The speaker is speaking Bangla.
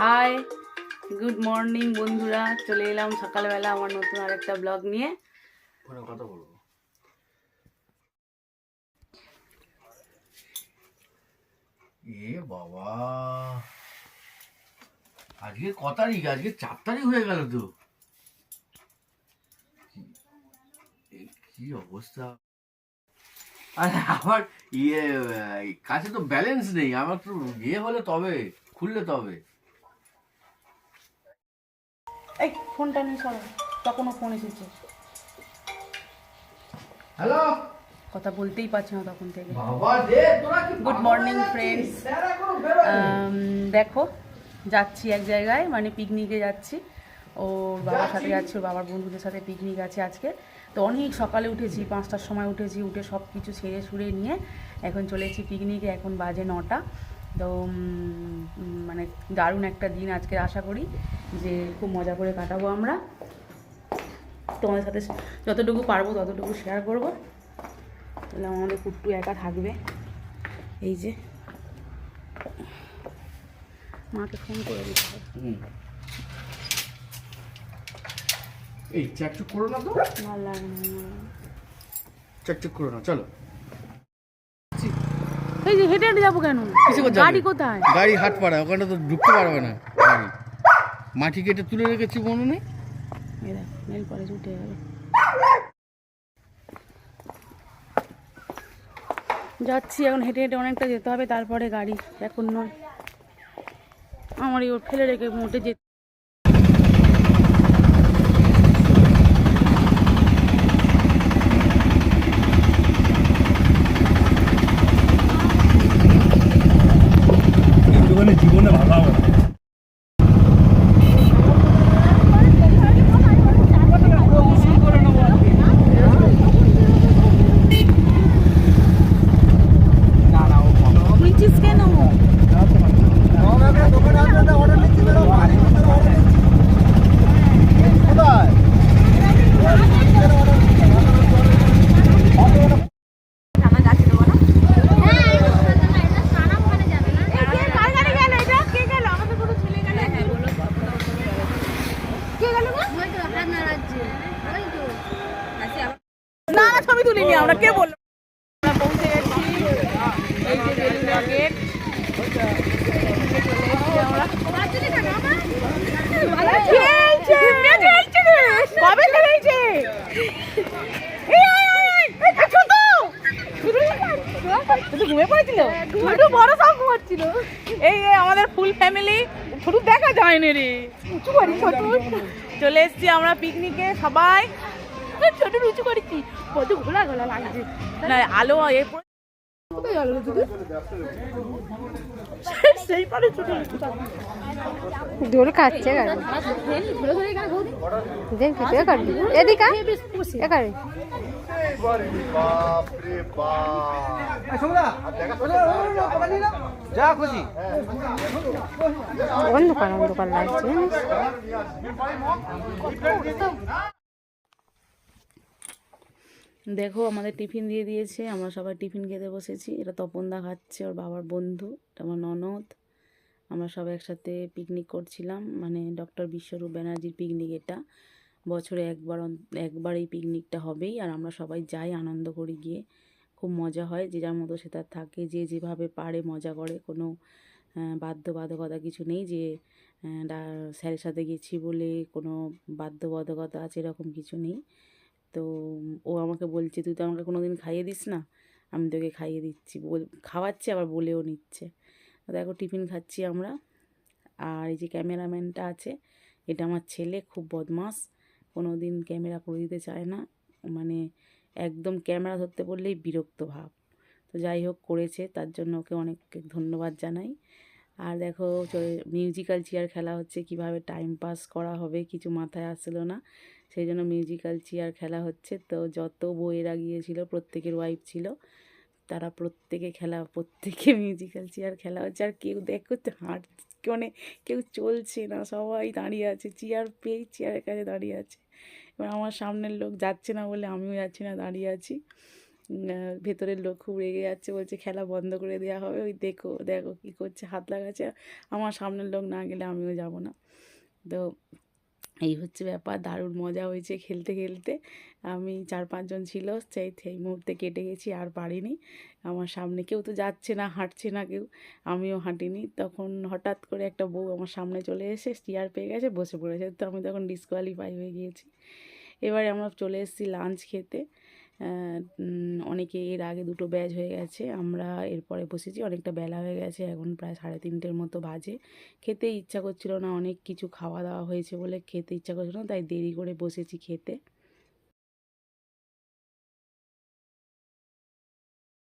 হাই গুড মর্নিং বন্ধুরা। চলে এলাম সকালবেলা আমার নতুন আরেকটা ব্লগ নিয়ে। কথা বলব। এ বাবা, আজকে ক তারিখ? আজকে চার তারিখ হয়ে গেল তো। কি অবস্থা? আরে আমার ইয়ে কাছে তো ব্যালেন্স নেই। আমার তো ইয়ে হলে তবে, খুললে তবে। এই ফোনটা নিয়ে সরো তখনও ফোন এসেছে। হ্যালো? কথা বলতেই পারছি না তখন থেকে। গুড মর্নিং ফ্রেন্ডস দেখো যাচ্ছি এক জায়গায় মানে পিকনিকে যাচ্ছি। ওর বাবার সাথে যাচ্ছি বাবার বন্ধুদের সাথে পিকনিক আছে আজকে। তো অনেক সকালে উঠেছি পাঁচটার সময় উঠেছি উঠে সব কিছু ছেড়ে ছুড়ে নিয়ে এখন চলেছি পিকনিকে এখন বাজে নটা। তো মানে দারুণ একটা দিন আজকে আশা করি যে খুব মজা করে কাটাবো আমরা। তোমাদের সাথে যতটুকু পারব ততটুকু শেয়ার করব। তাহলে আমাদের কুট্টু একা থাকবে। এই যে। মাকে ফোন করে দিতে। এই চাকচুক করো না তো। ভালো লাগে না, করো না চলো। এই যে হেঁটে হেঁটে যাব কেন? কিসে করে যাবে? গাড়ি কোথায়? গাড়ি হাট পাড়া ওখানে তো ঢুকতে পারবে না গাড়ি। মাটি কেটে তুলে রেখেছি মনে নেই এই দেখ নেল পরে উঠে গেল। যাচ্ছি এখন হেঁটে হেঁটে অনেকটা যেতে হবে তারপরে গাড়ি এখন। নয় আমার ওর ফেলে রেখে মোটে যেতে একটুখানি জীবনে ভালো হবে না নিচ্ছিস কেন না না ছবি তুলিনি আমরা কে বলল আমরা পৌঁছে গেছি এই যে বেলুড়া গেট কবে খেলেছে ঘুমিয়ে পড়েছিল ছোটু বড় সব ঘুমাচ্ছিল। এই আমাদের ফুল ফ্যামিলি ছোটু দেখা যায়নি রে। উঁচু করি ছোটু চলে এসেছি আমরা পিকনিকে সবাই। ছোট উঁচু করেছি কত ঘোলা ঘোলা লাগছে। না আলো এ পড়ে- কোথায় গেল রে দিদি? সেই পারে ছোট দোল খাচ্ছে গাড়ি দেখ কিছু কাটবি অন্ধকার অন্ধকার লাগছে দেখো, আমাদের টিফিন দিয়ে দিয়েছে, আমরা সবাই টিফিন খেতে বসেছি। এটা তপনদা খাচ্ছে, ওর বাবার বন্ধু, এটা আমার ননদ। আমরা সবাই একসাথে পিকনিক করছিলাম মানে ডক্টর বিশ্বরূপ ব্যানার্জির পিকনিক এটা। বছরে একবার একবার এই পিকনিকটা হবেই, আর আমরা সবাই যাই আনন্দ করি গিয়ে। খুব মজা হয়, যে যার মতো সে তার থাকে, যে যেভাবে পারে মজা করে, কোনো বাধ্যবাধকতা কিছু নেই যে স্যারের সাথে গেছি বলে কোনো বাধ্যবাধকতা আছে, এরকম কিছু নেই। তো ও আমাকে বলছে, তুই তো আমাকে কোনো দিন খাইয়ে দিস না, আমি তোকে খাইয়ে দিচ্ছি। বল, খাওয়াচ্ছে, আবার বলেও নিচ্ছে। দেখো, টিফিন খাচ্ছি আমরা। আর এই যে ক্যামেরাম্যানটা আছে, এটা আমার ছেলে, খুব বদমাস। কোনো দিন ক্যামেরা করে দিতে চায় না। মানে একদম ক্যামেরা ধরতে বললেই বিরক্ত ভাব। তো যাই হোক, করেছে, তার জন্য ওকে অনেক ধন্যবাদ জানাই। আর দেখো মিউজিক্যাল চেয়ার খেলা হচ্ছে, কীভাবে টাইম পাস করা হবে, কিছু মাথায় আসলো না। সেই জন্য মিউজিক্যাল চেয়ার খেলা হচ্ছে। তো যত বইয়েরা গিয়েছিল প্রত্যেকের ওয়াইফ ছিল, তারা প্রত্যেকে খেলা, প্রত্যেকে মিউজিক্যাল চেয়ার খেলা হচ্ছে। আর কেউ দেখো হাঁট মানে কেউ চলছে না, সবাই দাঁড়িয়ে আছে চেয়ার পেয়ে চেয়ারের কাছে দাঁড়িয়ে আছে। এবার আমার সামনের লোক যাচ্ছে না বলে আমিও যাচ্ছি না, দাঁড়িয়ে আছি। ভেতরের লোক খুব রেগে যাচ্ছে, বলছে খেলা বন্ধ করে দেওয়া হবে। ওই দেখো দেখো কী করছে, হাত লাগাচ্ছে। আমার সামনের লোক না গেলে আমিও যাব না। তো এই হচ্ছে ব্যাপার, দারুণ মজা হয়েছে খেলতে খেলতে। আমি চার পাঁচজন ছিল, সেই সেই মুহূর্তে কেটে গেছি, আর পারিনি। আমার সামনে কেউ তো যাচ্ছে না, হাঁটছে না কেউ, আমিও হাঁটিনি। তখন হঠাৎ করে একটা বউ আমার সামনে চলে এসে স্টিয়ার পেয়ে গেছে, বসে পড়েছে। তো আমি তখন ডিসকোয়ালিফাই হয়ে গিয়েছি। এবারে আমরা চলে এসেছি লাঞ্চ খেতে। অনেকে এর আগে দুটো ব্যাচ হয়ে গেছে। আমরা এরপরে বসেছি, অনেকটা বেলা হয়ে গেছে, এখন প্রায় সাড়ে তিনটের মতো বাজে। খেতে ইচ্ছা করছিল না, অনেক কিছু খাওয়া দাওয়া হয়েছে বলে খেতে ইচ্ছা করছিল না, তাই দেরি করে বসেছি খেতে।